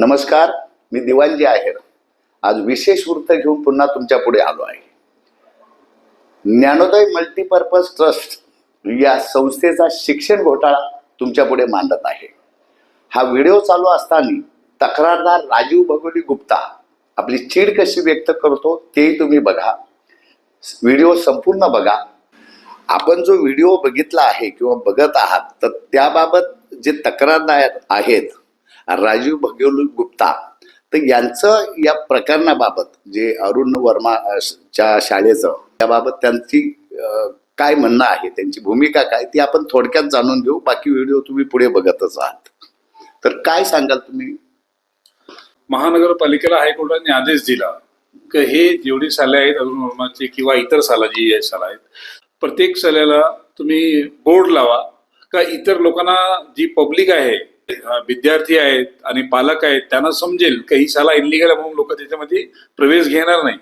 नमस्कार मी दिवांजी आहेर. आज विशेष वृत्त घेऊन पुन्हा तुमच्यापुढे आलो आहे. ज्ञानोदय मल्टीपर्पज ट्रस्ट या संस्थेचा शिक्षण घोटाळा तुमच्यापुढे मांडत आहे. हा व्हिडिओ चालू असताना तक्रारदार राजीव भगोली गुप्ता आपली चीड कशी व्यक्त करतो तेही तुम्ही बघा. व्हिडिओ संपूर्ण बघा. आपण जो व्हिडिओ बघितला आहे किंवा बघत आहात तर त्याबाबत जे तक्रारदार आहेत राजीव भगोली गुप्ता. तर यांचं या प्रकरणाबाबत जे अरुण वर्मा च्या शाळेचं त्याबाबत त्यांची काय म्हणणं आहे त्यांची भूमिका काय ती आपण थोडक्यात जाणून घेऊ. बाकी व्हिडिओ तुम्ही पुढे बघतच आहात तर काय सांगाल तुम्ही? महानगरपालिकेला हायकोर्टाने आदेश दिला की हे जेवढी साले आहेत अरुण वर्माची किंवा इतर साला जी आहे साला आहेत प्रत्येक साल्याला तुम्ही बोर्ड लावा. का इतर लोकांना जी पब्लिक आहे विद्यार्थी आहेत आणि पालक आहेत त्यांना समजेल की ही शाळा इनलिगल म्हणून लोक त्याच्यामध्ये प्रवेश घेणार नाही.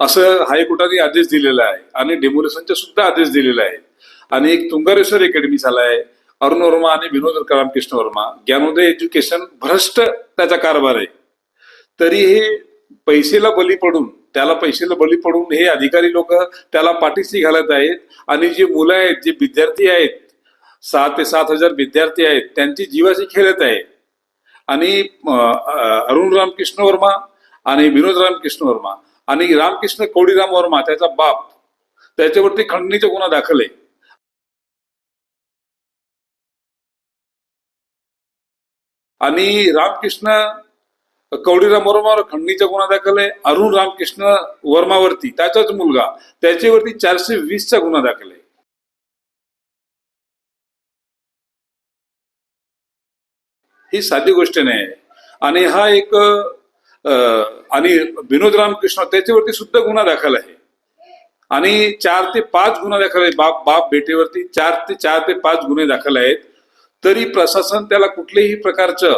असं हायकोर्टाने आदेश दिलेला आहे आणि डेमोलेशनचे सुद्धा आदेश दिलेला आहे आणि एक तुंगारेश्वर अकॅडमी झाला आहे अरुण वर्मा आणि विनोद रामकृष्ण वर्मा. ज्ञानोदय एज्युकेशन भ्रष्ट त्याचा कारभार आहे. तरी हे पैसेला बली पडून त्याला पैसेला बली पडून हे अधिकारी लोक त्याला पाठीशी घालत आहेत. आणि जे मुलं आहेत जे विद्यार्थी आहेत सहा ते सात हजार विद्यार्थी आहेत त्यांची जीवाशी खेळत आहे. आणि अरुण रामकृष्ण वर्मा आणि विनोद रामकृष्ण वर्मा आणि रामकृष्ण कोडीराम वर्मा त्याचा बाप. त्याच्यावरती खंडणीचा गुन्हा दाखल आहे. आणि रामकृष्ण कवडीराम वर्मावर खंडणीचा गुन्हा दाखल आहे. अरुण रामकृष्ण वर्मावरती त्याचाच मुलगा. त्याच्यावरती चारशे वीसचा गुन्हा दाखल आहे. ही साधी गोष्ट नाही. आणि हा एक आणि विनोद रामकृष्ण त्याच्यावरती सुद्धा गुन्हा दाखल आहे. आणि चार ते पाच गुन्हा दाखल आहे बाप बाप बेटेवरती चार ते चार ते पाच गुन्हे दाखल आहेत. तरी प्रशासन त्याला कुठल्याही प्रकारचं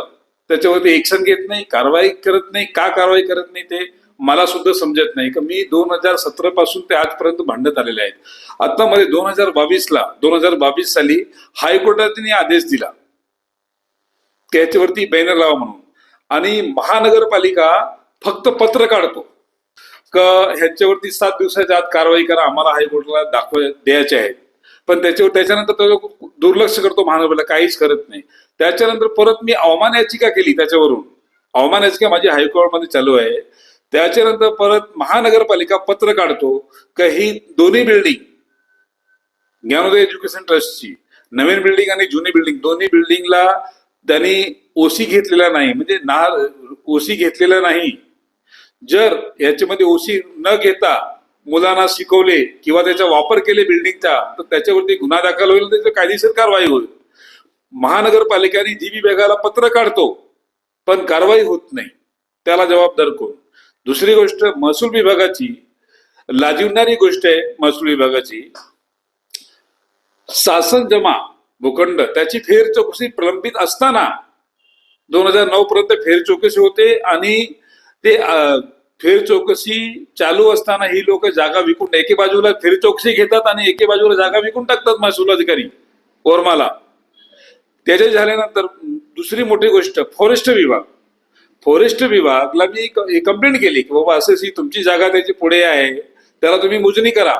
त्याच्यावरती एक्शन घेत नाही कारवाई करत नाही. का कारवाई करत नाही ते मला सुद्धा समजत नाही. का मी दोन हजार सतरा पासून ते आजपर्यंत भांडत आलेले आहेत. आता मध्ये दोन हजार बावीसला दोन हजार बावीस साली हायकोर्टाने आदेश दिला. त्याच्यावरती बॅनर लावा म्हणून. आणि महानगरपालिका फक्त पत्र काढतो. का ह्याच्यावरती सात दिवसाच्या आत कारवाई करा आम्हाला हायकोर्टला दाखव द्यायचे आहेत. पण त्याच्यावर त्याच्यानंतर तो दुर्लक्ष करतो महानगरपालिका काहीच करत नाही. त्याच्यानंतर परत मी अवमान याचिका केली त्याच्यावरून. अवमान याचिका माझी हायकोर्टमध्ये चालू आहे. त्याच्यानंतर परत महानगरपालिका पत्र काढतो का ही दोन्ही बिल्डिंग ज्ञानोदय एज्युकेशन ट्रस्टची नवीन बिल्डिंग आणि जुनी बिल्डिंग दोन्ही बिल्डिंगला त्यांनी ओसी घेतलेला नाही म्हणजे नार ओसी घेतलेला नाही. जर याच्यामध्ये ओसी न घेता मुलांना शिकवले किंवा त्याचा वापर केले बिल्डिंगचा तर त्याच्यावरती गुन्हा दाखल होईल त्याची कायदेशीर कारवाई होईल. महानगरपालिकाने जी विभागाला पत्र काढतो पण कारवाई होत नाही. त्याला जबाबदार कोण? दुसरी गोष्ट महसूल विभागाची लाजिवणारी गोष्ट आहे महसूल विभागाची. शासन जमा भूखंड. त्याची फेर चौकशी प्रलंबित असताना दोन हजार नऊ पर्यंत फेर चौकशी होते आणि ते फेर चौकशी चालू असताना ही लोक जागा विकून एके बाजूला फेर चौकशी घेतात आणि एके बाजूला जागा विकून टाकतात महसूल अधिकारी ओरमाला त्याचे झाल्यानंतर दुसरी मोठी गोष्ट फॉरेस्ट विभाग. फॉरेस्ट विभागला मी कंप्लेंट केली की बाबा असं तुमची जागा त्याची पुढे आहे त्याला तुम्ही मोजणी करा.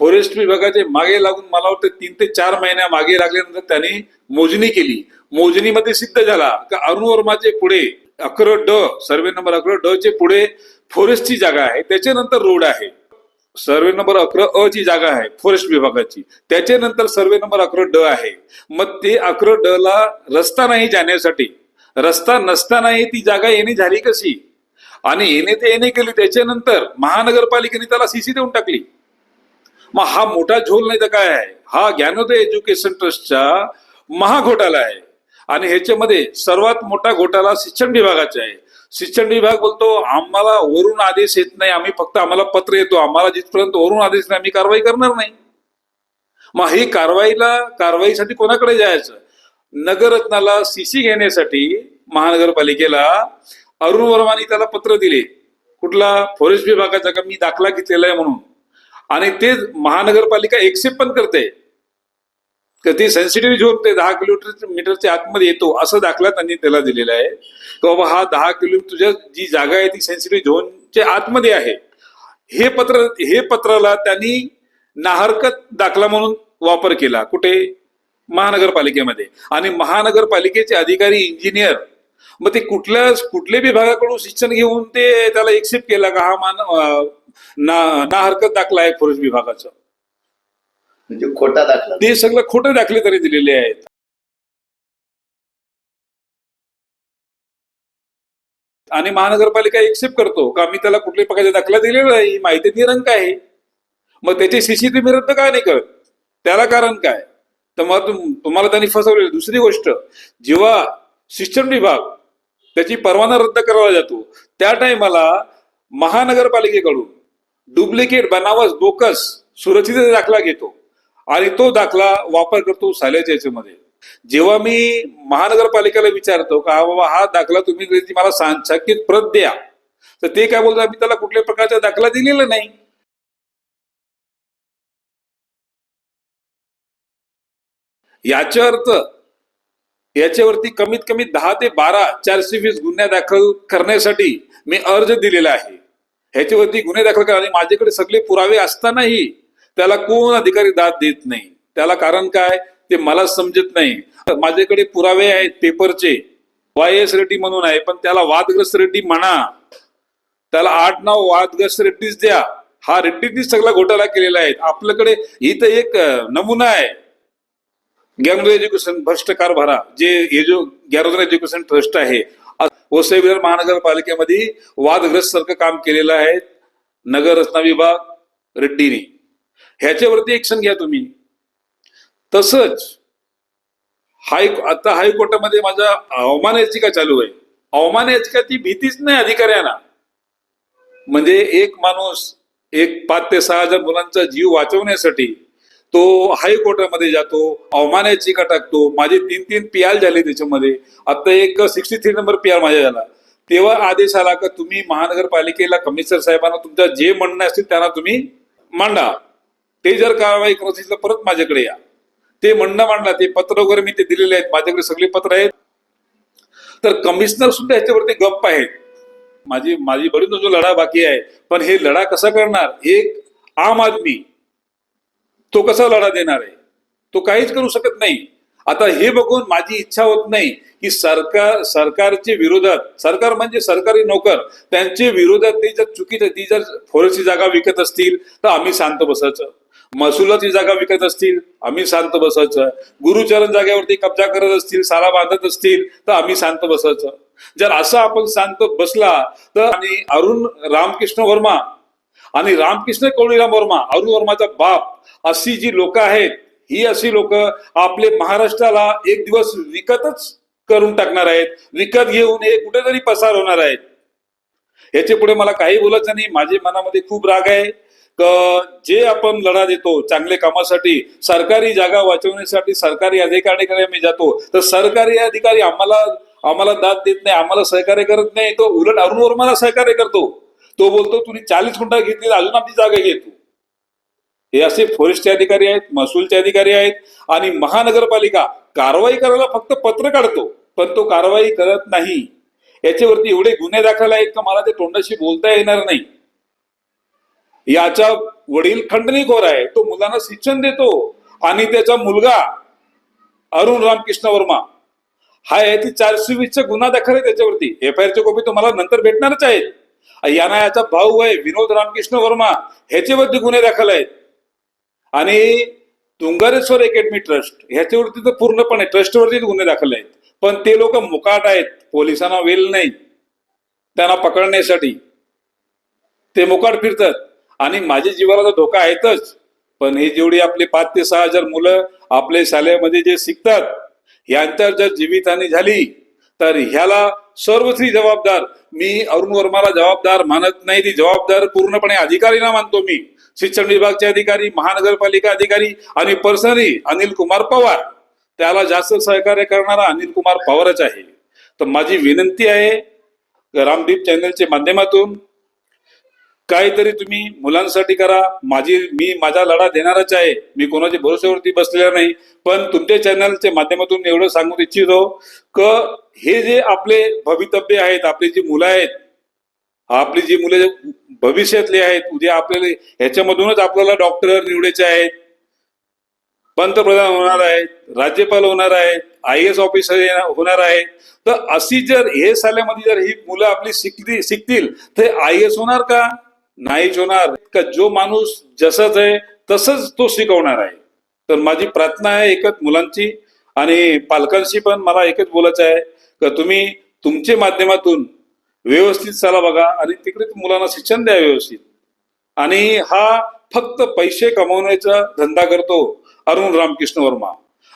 फॉरेस्ट विभागाचे मागे लागून मला वाटतं तीन ते चार महिन्या मागे लागल्यानंतर त्यांनी मोजणी केली. मोजणीमध्ये सिद्ध झाला का अरुण वर्माचे पुढे अकरा ड सर्वे नंबर अकरा ड चे पुढे फॉरेस्टची जागा आहे. त्याच्यानंतर रोड आहे. सर्वे नंबर अकरा अ ची जागा आहे फॉरेस्ट विभागाची. त्याच्यानंतर सर्वे नंबर अकरा ड आहे. मग ते अकरा ड ला रस्ता नाही जाण्यासाठी. रस्ता नसतानाही ती जागा येणे झाली कशी? आणि येणे ते येणे केली. त्याच्यानंतर महानगरपालिकेने त्याला सीसी देऊन टाकली. मग हा मोठा झोल नाही तर काय आहे? हा ज्ञानोदय एज्युकेशन ट्रस्टचा महाघोटाला आहे. आणि ह्याच्यामध्ये सर्वात मोठा घोटाळा शिक्षण विभागाचा आहे. शिक्षण विभाग बोलतो आम्हाला वरून आदेश येत नाही आम्ही फक्त आम्हाला पत्र येतो. आम्हाला जिथपर्यंत वरून आदेश नाही आम्ही कारवाई करणार नाही. मग ही कारवाईला कारवाईसाठी कोणाकडे जायचं? नगररत्नाला सीसी घेण्यासाठी महानगरपालिकेला अरुण वर्मानी त्याला पत्र दिले. कुठला? फॉरेस्ट विभागाचा का? मी दाखला घेतलेला आहे म्हणून. आणि ते महानगरपालिका एक्सेप्ट पण करते. तर ते सेन्सिटिव्ह झोन ते दहा किलोमीटर मीटरच्या आतमध्ये येतो असं दाखला त्यांनी त्याला दिलेला आहे. की बाबा हा दहा किलोमीटर तुझ्या जी जागा आहे ती सेन्सिटिव्ह झोनच्या आतमध्ये आहे. हे पत्र हे पत्राला त्यांनी नाहरकत दाखला म्हणून वापर केला कुठे? महानगरपालिकेमध्ये. आणि महानगरपालिकेचे अधिकारी इंजिनियर मग ते कुठल्या कुठल्या विभागाकडून शिक्षण घेऊन ते त्याला एक्सेप्ट केला का? हा मान ना ना हरकत दाखला आहे फॉरेस्ट विभागाचा. म्हणजे खोटा दाखला. ते सगळं खोटे दाखले तरी दिलेले आहेत. आणि महानगरपालिका एक्सेप्ट करतो का मी त्याला कुठल्याही प्रकारचा दाखला दिलेला नाही ही माहिती निरंक आहे. मग त्याची सीसीटीव्ही रद्द का नाही करत? त्याला कारण काय? तर मग तुम- तुम्हाला त्यांनी फसवलेलं. दुसरी गोष्ट जेव्हा शिक्षण विभाग त्याची परवाना रद्द करावा जातो त्या टायमाला महानगरपालिकेकडून डुप्लिकेट बनावस बोकस सुरक्षित दाखला घेतो. आणि तो दाखला वापर करतो साल्याच्या याच्यामध्ये. जेव्हा मी महानगरपालिकेला विचारतो का बाबा हा दाखला तुम्ही मला सांगकीत प्रत द्या. तर ते काय बोलतात मी त्याला कुठल्या प्रकारचा दाखला दिलेला नाही. याचा अर्थ याच्यावरती कमीत कमी दहा ते बारा चारशे वीस गुन्हे दाखल करण्यासाठी मी अर्ज दिलेला आहे. ह्याच्यावरती गुन्हे दाखल करा. आणि माझ्याकडे सगळे पुरावे असतानाही त्याला कोण अधिकारी दाद देत नाही? त्याला कारण काय? ते मला समजत नाही. माझ्याकडे पुरावे आहेत पेपरचे. वाय एस रेड्डी म्हणून आहे पण त्याला वादग्रस्त रेड्डी म्हणा. त्याला आठ नाव वादग्रस्त रेड्डीच द्या. हा रेड्डीनीच सगळा घोटाळा केलेला आहे. आपल्याकडे इथं एक नमुना आहे. गॅंगलो एज्युकेशन भ्रष्ट कारभारा जे एजो गॅरोजन एज्युकेशन ट्रस्ट आहे वसई विरार महानगरपालिकेमध्ये वादग्रस्त सारखं काम केलेलं आहे. नगर रचना विभाग रेड्डीने. ह्याच्यावरती एक्शन घ्या तुम्ही. तसंच हाय आता हायकोर्टामध्ये माझा अवमान याचिका चालू आहे. अवमान याचिका ती भीतीच नाही अधिकाऱ्यांना. म्हणजे एक माणूस एक पाच ते सहा हजार मुलांचा जीव वाचवण्यासाठी तो हायकोर्टामध्ये जातो अवमान याचिका टाकतो माझे तीन तीन पियाल झाले त्याच्यामध्ये. आता एक सिक्स्टी थ्री नंबर पियाल माझ्या झाला. तेव्हा आदेश आला का तुम्ही महानगरपालिकेला कमिशनर साहेबांना तुमचं जे म्हणणं असतील त्यांना तुम्ही मांडा. ते जर कारवाई करत असेल तर परत माझ्याकडे या. ते म्हणणं मांडला ते पत्र वगैरे मी ते दिलेले आहेत. माझ्याकडे सगळे पत्र आहेत. तर कमिशनर सुद्धा ह्याच्यावरती गप्प आहेत. माझी माझी बरीच जो लढा बाकी आहे. पण हे लढा कसा करणार? एक आम आदमी तो कसा लढा देणार आहे? तो काहीच करू शकत नाही. आता हे बघून माझी इच्छा होत नाही की सरकार सरकारचे विरोधात सरकार म्हणजे सरकारी नोकर त्यांचे विरोधात ते जर चुकीचं ती जर फॉरेस्टची जागा विकत असतील तर आम्ही शांत बसायचं. महसुलाची जागा विकत असतील आम्ही शांत बसायचं. गुरुचरण जागेवरती कब्जा करत असतील सारा बांधत असतील तर आम्ही शांत बसायचं. जर असं आपण शांत बसला तर आणि अरुण रामकृष्ण वर्मा आणि रामकृष्ण कोळीराम वर्मा अरुण वर्माचा बाप अशी जी लोक आहेत ही अशी लोक आपले महाराष्ट्राला एक दिवस विकतच करून टाकणार आहेत. विकत घेऊन हे कुठेतरी पसार होणार आहेत. याच्यापुढे मला काही बोलायचं नाही. माझ्या मनामध्ये खूप राग आहे. जे आपण लढा देतो चांगले कामासाठी सरकारी जागा वाचवण्यासाठी सरकारी अधिकाऱ्याकडे आम्ही जातो. तर सरकारी अधिकारी आम्हाला आम्हाला दाद देत नाही आम्हाला सहकार्य करत नाही. तो उलट अरुण वर्माला सहकार्य करतो. तो बोलतो तुम्ही चाळीस गुंठा घेतली अजून आमची जागा घेतो हे असे फॉरेस्टचे अधिकारी आहेत महसूलचे अधिकारी आहेत आणि महानगरपालिका कारवाई करायला फक्त पत्र काढतो पण तो कारवाई करत नाही. याच्यावरती एवढे गुन्हे दाखल आहेत का मला ते तोंडाशी बोलता येणार नाही. याचा वडील खंडणीखोर आहे तो मुलांना शिक्षण देतो आणि त्याचा मुलगा अरुण रामकृष्ण वर्मा हा याची चारशे वीसचा गुन्हा दाखल आहे त्याच्यावरती. एफ आय आरच्या कॉपी तुम्हाला नंतर भेटणारच आहेत यांना याचा भाऊ आहे विनोद रामकृष्ण वर्मा ह्याच्यावरती गुन्हे दाखल आहेत. आणि तुंगारेश्वर अकॅडमी ट्रस्ट ह्याच्यावरती तर पूर्णपणे ट्रस्टवरतीच गुन्हे दाखल आहेत. पण ते लोक मुकाट आहेत पोलिसांना वेल नाही. त्यांना पकडण्यासाठी. ते मुकाट फिरतात. आणि माझ्या जीवाला तर धोका आहेतच. पण हे जेवढी आपली पाच ते सहा हजार मुलं आपले शाळेमध्ये जे शिकतात यांच्यावर जर जीवितहानी झाली तर ह्याला सर्वश्री जबाबदार. मी अरुण वर्माला जबाबदार मानत नाही. ती जबाबदार पूर्णपणे अधिकारीला मानतो मी. शिक्षण विभागचे अधिकारी महानगरपालिका अधिकारी आणि पर्सनली अनिल कुमार पवार. त्याला जास्त सहकार्य करणारा अनिल कुमार पवारच आहे. तर माझी विनंती आहे रामदीप चॅनलच्या माध्यमातून काहीतरी तुम्ही मुलांसाठी करा. माझी मी माझा लढा देणारच आहे. मी कोणाच्या भरोश्यावरती बसलेला नाही. पण तुमच्या चॅनलच्या माध्यमातून एवढं सांगू इच्छितो क हे जे आपले भवितव्य आहेत आपली जी मुलं आहेत आपली जी मुले भविष्यातली आहेत उद्या आपल्याला ह्याच्यामधूनच आपल्याला डॉक्टर निवडायचे आहेत. पंतप्रधान होणार आहेत राज्यपाल होणार आहेत आय एस ऑफिसर होणार आहेत. तर अशी जर हे साल्यामध्ये जर ही मुलं आपली शिकली शिकतील तर आय एस होणार का? नाहीच होणार का जो माणूस जसंच आहे तसंच तो शिकवणार आहे. तर माझी प्रार्थना आहे एकच मुलांची आणि पालकांशी पण मला एकच बोलायचं आहे का तुम्ही तुमच्या माध्यमातून व्यवस्थित चला बघा आणि तिकडे मुलांना शिक्षण द्या व्यवस्थित. आणि हा फक्त पैसे कमवण्याचा धंदा करतो अरुण रामकृष्ण वर्मा.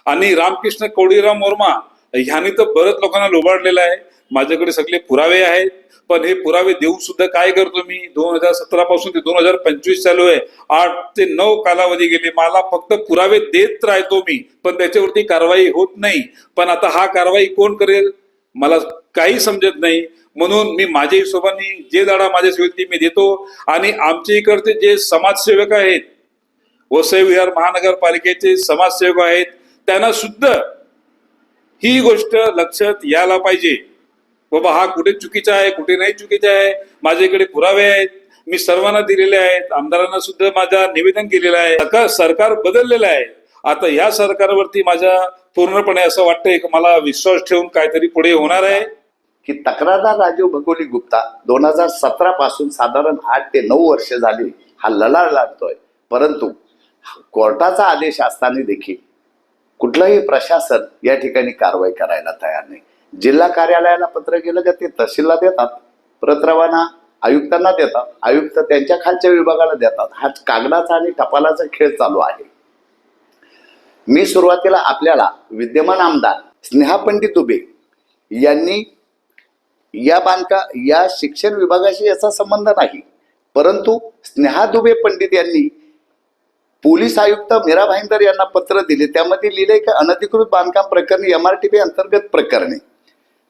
आणि रामकृष्ण कोळीराम वर्मा ह्याने तर बरंच लोकांना लोबाडलेलं आहे. माझ्याकडे सगळे पुरावे आहेत पण हे पुरावे देऊन सुद्धा काय करतो मी? दोन हजार सतरा पासून ते दोन हजार पंचवीस चालू आहे. आठ ते नऊ कालावधी गेले. मला फक्त पुरावे देत राहतो मी पण त्याच्यावरती कारवाई होत नाही. पण आता हा कारवाई कोण करेल? मला काही समजत नाही. म्हणून मी माझ्या हिशोबाने जे धडा माझ्या सेवेत मी देतो. आणि आमच्या इकडचे जे समाजसेवक आहेत वसई विहार महानगरपालिकेचे समाजसेवक आहेत त्यांना सुद्धा ही गोष्ट लक्षात यायला पाहिजे. हो बाबा हा कुठे चुकीचा आहे कुठे नाही चुकीचा आहे? माझ्याकडे पुरावे आहेत. मी सर्वांना दिलेले आहेत. आमदारांना सुद्धा माझा निवेदन केलेलं आहे. सरकार सरकार बदललेलं आहे. आता या सरकारवरती माझ्या पूर्णपणे असं वाटतंय की मला विश्वास ठेवून काहीतरी पुढे होणार आहे. की तक्रारदार राजीव भगोली गुप्ता दोन हजार सतरा पासून साधारण आठ ते नऊ वर्ष झाली हा लढा लागतोय परंतु कोर्टाचा आदेश असताना देखील कुठलंही प्रशासन या ठिकाणी कारवाई करायला तयार नाही. जिल्हा कार्यालयाला पत्र गेलं का ते तहसीलला देतात प्रत रवाना आयुक्तांना देतात आयुक्त त्यांच्या खालच्या विभागाला देतात. हा कागदाचा आणि टपालाचा खेळ चालू आहे. मी सुरुवातीला आपल्याला विद्यमान आमदार स्नेहा पंडित उबे यांनी या बांधका या शिक्षण विभागाशी याचा संबंध नाही परंतु स्नेहा दुबे पंडित यांनी पोलीस आयुक्त मीरा भाईंदर यांना पत्र दिले. त्यामध्ये लिहिले की अनधिकृत बांधकाम प्रकरणी एमआरटीपी अंतर्गत प्रकरणे.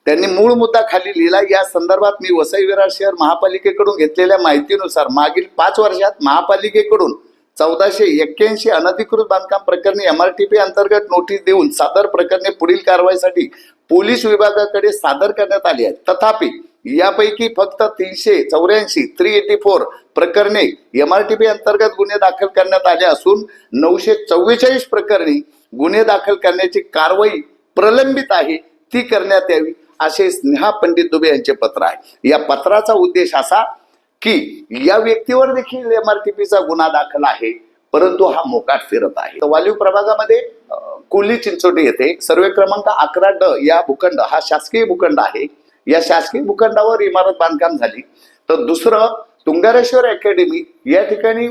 त्यांनी मूळ मुद्दा खाली लिहिला या संदर्भात मी वसई विरार शहर महापालिकेकडून घेतलेल्या माहितीनुसार मागील पाच वर्षात महापालिकेकडून चौदाशे एक्क्याऐंशी अनधिकृत बांधकाम प्रकरणी एमआरटीपी अंतर्गत नोटीस देऊन सादर प्रकरणे पुढील कारवाईसाठी पोलीस विभागाकडे सादर करण्यात आली आहेत. तथापि यापैकी फक्त तीनशे चौऱ्याऐंशी थ्री एटी फोर प्रकरणे एमआरटीपी अंतर्गत गुन्हे दाखल करण्यात आले असून नऊशे चव्वेचाळीस प्रकरणी गुन्हे दाखल करण्याची कारवाई प्रलंबित आहे ती करण्यात यावी. असे स्नेहा पंडित दुबे यांचे पत्र आहे. या पत्राचा उद्देश असा की या व्यक्तीवर देखील एम आर टी पीचा गुन्हा दाखल आहे परंतु हा मोकाट फिरत आहे. वालीव प्रभागामध्ये अं, कोल्ही चिंचोटी येथे सर्वे क्रमांक अकरा ड या भूखंड हा शासकीय भूखंड आहे. या शासकीय भूखंडावर इमारत बांधकाम झाली. तर दुसरं तुंगारेश्वर अकॅडमी या ठिकाणी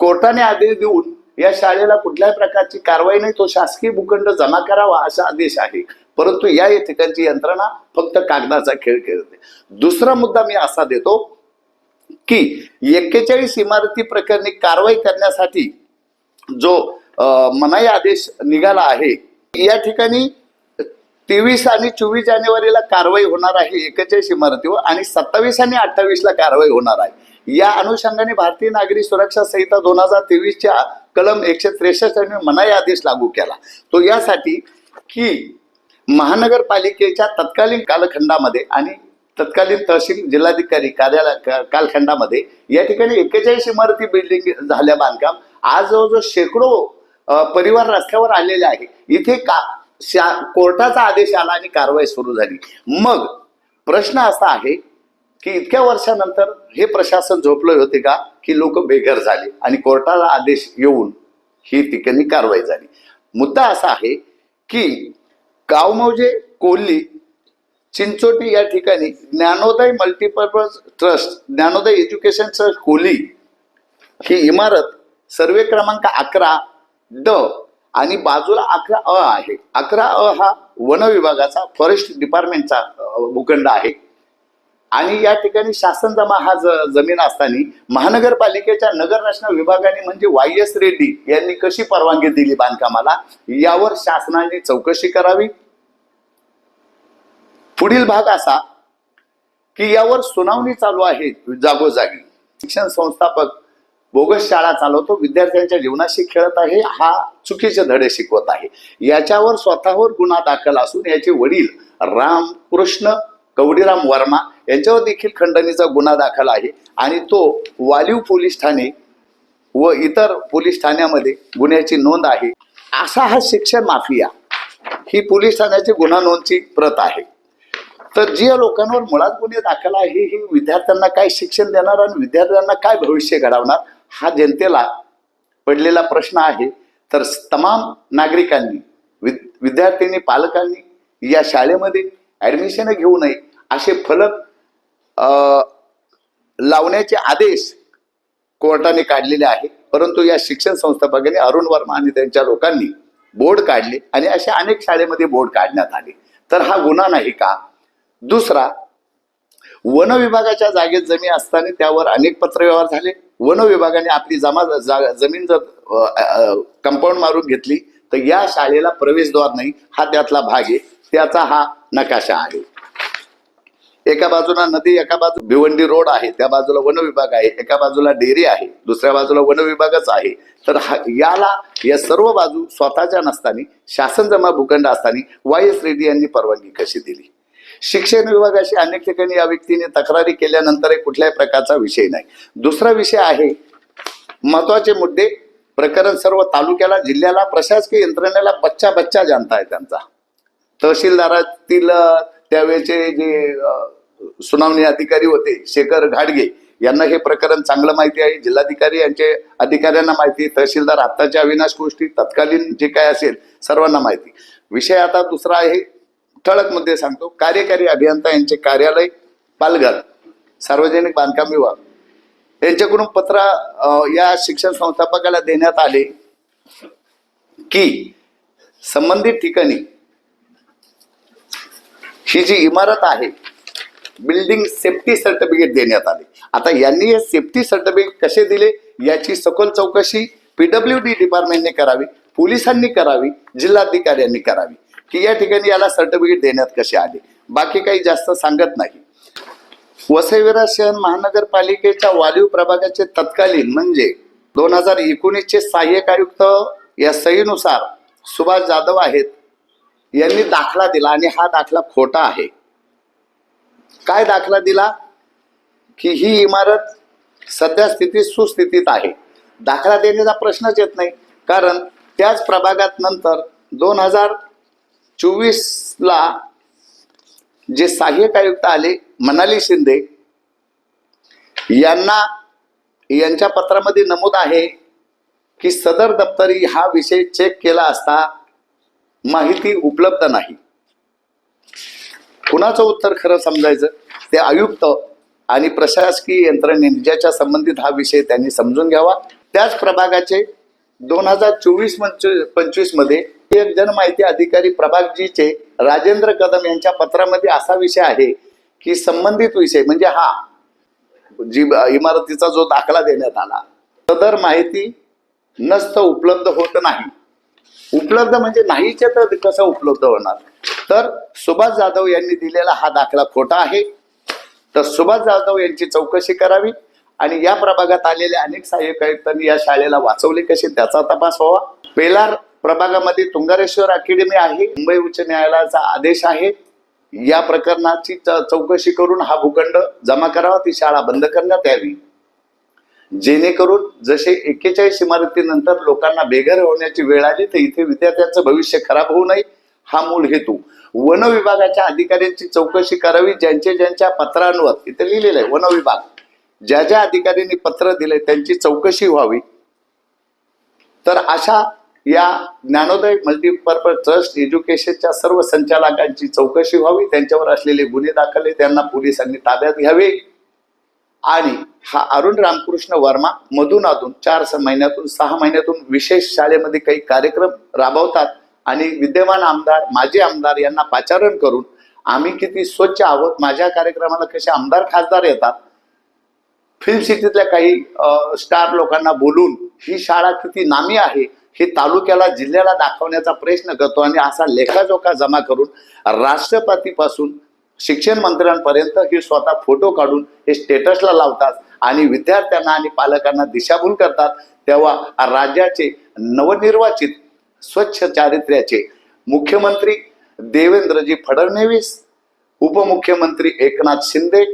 कोर्टाने आदेश देऊन या शाळेला कुठल्याही प्रकारची कारवाई नाही तो शासकीय भूखंड जमा करावा असा आदेश आहे. परंतु या ठिकाणची यंत्रणा फक्त कागदाचा खेळ खेळते. दुसरा मुद्दा मी असा देतो की एक्केचाळीस इमारती प्रकरणी कारवाई करण्यासाठी जो मनाई आदेश निघाला आहे या ठिकाणी तेवीस आणि चोवीस जानेवारीला कारवाई होणार आहे एकेचाळीस इमारतीवर आणि सत्तावीस आणि अठ्ठावीस ला कारवाई होणार आहे. या अनुषंगाने भारतीय नागरी सुरक्षा संहिता दोन हजार तेवीसच्या कलम एकशे त्रेसष्ट आणि मनाई आदेश लागू केला. तो यासाठी की महानगरपालिकेच्या तत्कालीन कालखंडामध्ये आणि तत्कालीन तहसील जिल्हाधिकारी कार्यालय कालखंडामध्ये या ठिकाणी एक्केचाळीस इमारती बिल्डिंग झाल्या बांधकाम. आज जवळजवळ शेकडो परिवार रस्त्यावर आलेले आहे. इथे का शा- कोर्टाचा आदेश आला आणि कारवाई सुरू झाली. मग प्रश्न असा आहे की इतक्या वर्षानंतर हे प्रशासन झोपले होते का की लोक बेघर झाले आणि कोर्टाला आदेश येऊन ही ठिकाणी कारवाई झाली? मुद्दा असा आहे की गावमौजे कोल्ली चिंचोटी या ठिकाणी Dnyanodaya multipurpose trust Dnyanodaya education trust Kolhi ही इमारत सर्वे क्रमांक अकरा ड आणि बाजूला अकरा अ आहे. अकरा अ हा वन विभागाचा फॉरेस्ट डिपार्टमेंटचा भूखंड आहे. आणि या ठिकाणी शासन जमा हा ज- जमीन असताना महानगरपालिकेच्या नगर रचना विभागाने म्हणजे वाय एस रेड्डी यांनी कशी परवानगी दिली बांधकामाला? यावर शासनाने चौकशी करावी. पुढील भाग असा की यावर सुनावणी चालू आहे जागोजागी. शिक्षण संस्थापक बोगस शाळा चालवतो विद्यार्थ्यांच्या जीवनाशी खेळत आहे हा चुकीचे धडे शिकवत आहे. याच्यावर स्वतःवर गुन्हा दाखल असून याचे वडील रामकृष्ण कवडीराम वर्मा यांच्यावर देखील खंडणीचा गुन्हा दाखल आहे आणि तो वालीव पोलीस ठाणे व इतर पोलीस ठाण्यामध्ये गुन्ह्याची नोंद आहे. असा हा शिक्षण माफिया ही पोलीस ठाण्याची गुन्हा नोंदची प्रत आहे. तर जे लोकांवर मुळात गुन्हे दाखल आहे ही विद्यार्थ्यांना काय शिक्षण देणार आणि विद्यार्थ्यांना काय भविष्य घडवणार हा जनतेला पडलेला प्रश्न आहे. तर तमाम नागरिकांनी विद विद्यार्थ्यांनी पालकांनी या शाळेमध्ये ॲडमिशन घेऊ नये असे फलक लावण्याचे आदेश कोर्टाने काढलेले आहे परंतु या शिक्षण संस्थापकांनी अरुण वर्मा आणि त्यांच्या लोकांनी बोर्ड काढले आणि अशा अनेक शाळेमध्ये बोर्ड काढण्यात आले. तर हा गुन्हा नाही का? दुसरा वन विभागाच्या जागेत जमीन असताना त्यावर अनेक पत्रव्यवहार झाले. वन विभागाने आपली जमा जमीन जर कंपाऊंड मारून घेतली तर या शाळेला प्रवेशद्वार नाही हा त्यातला भाग आहे. त्याचा हा नकाशा आहे. एका बाजूला नदी एका बाजू भिवंडी रोड आहे त्या बाजूला वन विभाग आहे एका बाजूला डेअरी आहे दुसऱ्या बाजूला वन विभागच आहे. तर याला या सर्व बाजू स्वतःच्या नसताना शासन जमा भूखंड असताना वाय एस रेड्डी यांनी परवानगी कशी दिली? शिक्षण विभागाशी अनेक ठिकाणी या व्यक्तीने तक्रारी केल्यानंतर कुठल्याही प्रकारचा विषय नाही. दुसरा विषय आहे महत्त्वाचे मुद्दे प्रकरण सर्व तालुक्याला जिल्ह्याला प्रशासकीय यंत्रणेला बच्चा बच्चा जाणता आहे त्यांचा. तहसीलदारातील त्यावेळेचे जे सुनावणी अधिकारी होते शेखर घाडगे यांना हे प्रकरण चांगलं माहिती आहे. जिल्हाधिकारी यांचे अधिकाऱ्यांना माहिती तहसीलदार आत्ताच्या अविनाश गोष्टी तत्कालीन जे काय असेल सर्वांना माहिती. विषय आता दुसरा आहे ठळक मुद्दे सांगतो कार्यकारी अभियंता यांचे कार्यालय पालघर सार्वजनिक बांधकाम विभाग. यांच्याकडून पत्र या शिक्षण संस्थापकाला देण्यात आले की संबंधित ठिकाणी ही जी इमारत आहे बिल्डिंग सेफ्टी सर्टिफिकेट देण्यात आले. आता यांनी हे सेफ्टी सर्टिफिकेट कसे दिले याची सखोल चौकशी पीडब्ल्यू डी डिपार्टमेंटने करावी पोलिसांनी करावी जिल्हाधिकाऱ्यांनी करावी. की या ठिकाणी याला सर्टिफिकेट देण्यात कसे आले? बाकी काही जास्त सांगत नाही. वसईविरा शहर महानगरपालिकेच्या वालीव प्रभागाचे तत्कालीन म्हणजे दोन हजार एकोणीसचे सहाय्यक आयुक्त या सहीनुसार सुभाष जाधव आहेत. यांनी दाखला दिला आणि हा दाखला खोटा आहे. काय दाखला दिला? की ही इमारत सध्या स्थितीत सुस्थितीत आहे. दाखला देण्याचा प्रश्नच येत नाही. कारण त्याच प्रभागात नंतर दोन हजार चोवीसला जे सहाय्यक आयुक्त आले मनाली शिंदे यांना यांच्या पत्रामध्ये नमूद आहे की सदर दप्तरी हा विषय चेक केला असता माहिती उपलब्ध नाही. कुणाचं उत्तर खरं समजायचं? ते आयुक्त आणि प्रशासकीय यंत्रणेने ज्याच्या संबंधित हा विषय त्यांनी समजून घ्यावा. त्याच प्रभागाचे दोन हजार चोवीस पंचवीसमध्ये एक जनमाहिती अधिकारी प्रभागजीचे राजेंद्र कदम यांच्या पत्रामध्ये असा विषय आहे की संबंधित विषय म्हणजे हा जी इमारतीचा जो दाखला देण्यात आला सदर माहिती नसतं उपलब्ध होत नाही. उपलब्ध म्हणजे नाहीचे तर कसं उपलब्ध होणार? तर सुभाष जाधव यांनी दिलेला हा दाखला खोटा आहे. तर सुभाष जाधव यांची चौकशी करावी आणि या प्रभागात आलेल्या अनेक सहाय्यक आयुक्तांनी या शाळेला वाचवले कसे त्याचा तपास व्हावा. पेलार प्रभागामध्ये तुंगारेश्वर अकॅडमी आहे. मुंबई उच्च न्यायालयाचा आदेश आहे. या प्रकरणाची च- चौकशी करून हा भूखंड जमा करावा. ती शाळा बंद करण्यात यावी. जेणेकरून जसे एक्केचाळीस इमारतीनंतर लोकांना बेघर होण्याची वेळ आली तर इथे विद्यार्थ्यांचं भविष्य खराब होऊ नये हा मूळ हेतू. वन विभागाच्या अधिकाऱ्यांची चौकशी करावी ज्यांच्या ज्यांच्या पत्रांवर इथे लिहिलेलं आहे वन विभाग. ज्या ज्या अधिकाऱ्यांनी पत्र दिले त्यांची चौकशी व्हावी. तर अशा या ज्ञानोदय मल्टीपर्पज ट्रस्ट एज्युकेशनच्या सर्व संचालकांची चौकशी व्हावी त्यांच्यावर असलेले गुन्हे दाखल त्यांना पोलिसांनी ताब्यात घ्यावे. आणि हा अरुण रामकृष्ण वर्मा मधून अधून चार स- महिन्यातून सहा महिन्यातून विशेष शाळेमध्ये काही कार्यक्रम राबवतात. आणि विद्यमान आमदार माजी आमदार यांना पाचारण करून आम्ही किती स्वच्छ आहोत माझ्या कार्यक्रमाला कसे आमदार खासदार येतात फिल्म सिटीतल्या काही स्टार लोकांना बोलून ही शाळा किती नामी आहे हे तालुक्याला जिल्ह्याला दाखवण्याचा प्रयत्न करतो आणि असा लेखाजोखा जमा करून राष्ट्रपतीपासून शिक्षण मंत्र्यांपर्यंत हे स्वतः फोटो काढून हे स्टेटसला लावतात आणि विद्यार्थ्यांना आणि पालकांना दिशाभूल करतात. तेव्हा राज्याचे नवनिर्वाचित स्वच्छ चारित्र्याचे मुख्यमंत्री देवेंद्रजी फडणवीस उपमुख्यमंत्री एकनाथ शिंदे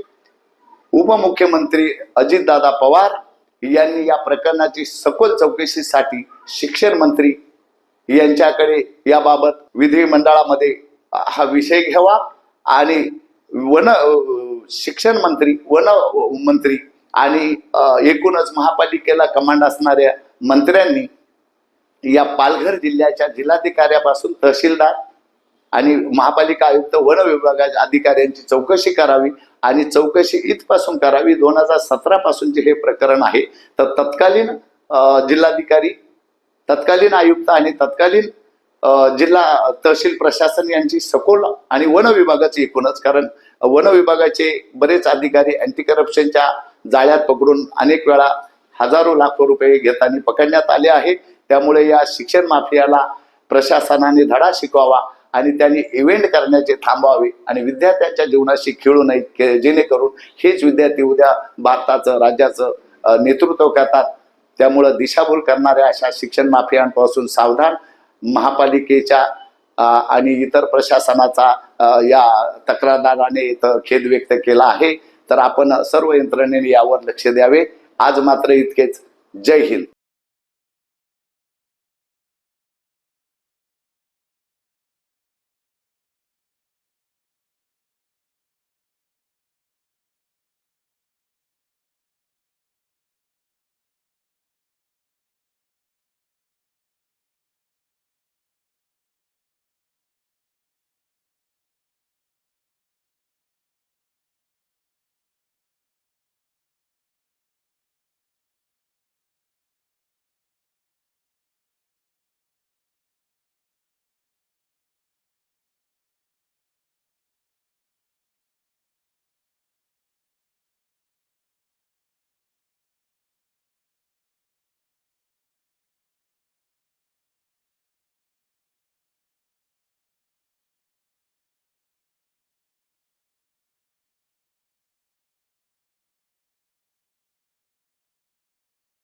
उपमुख्यमंत्री अजितदादा पवार यांनी या प्रकरणाची सखोल चौकशीसाठी शिक्षण मंत्री यांच्याकडे याबाबत विधिमंडळामध्ये हा विषय घ्यावा आणि वन शिक्षण मंत्री वन मंत्री आणि एकूणच महापालिकेला कमांड असणाऱ्या मंत्र्यांनी या पालघर जिल्ह्याच्या जिल्हाधिकाऱ्यापासून तहसीलदार आणि महापालिका आयुक्त वन विभागाच्या अधिकाऱ्यांची चौकशी करावी आणि चौकशी इथपासून करावी. दोन हजार सतरा पासूनचे हे प्रकरण आहे तर तत्कालीन जिल्हाधिकारी तत्कालीन आयुक्त आणि तत्कालीन जिल्हा तहसील प्रशासन यांची सखोल आणि वन विभागाची एकूणच. कारण वन विभागाचे बरेच अधिकारी अँटी करप्शनच्या जाळ्यात पकडून अनेक वेळा हजारो लाखो रुपये घेताना पकडण्यात आले आहे. त्यामुळे या शिक्षण माफियाला प्रशासनाने धडा शिकवावा. आणि त्यांनी इव्हेंट करण्याचे थांबावे आणि विद्यार्थ्यांच्या जीवनाशी खेळू नये जेणेकरून हेच विद्यार्थी उद्या भारताचं राज्याचं नेतृत्व करतात. त्यामुळं दिशाभूल करणाऱ्या अशा शिक्षण माफियांपासून सावधान महापालिकेच्या आणि इतर प्रशासनाचा या तक्रारदाराने इथं खेद व्यक्त केला आहे. तर आपण सर्व यंत्रणेने यावर लक्ष द्यावे. आज मात्र इतकेच. जय हिंद.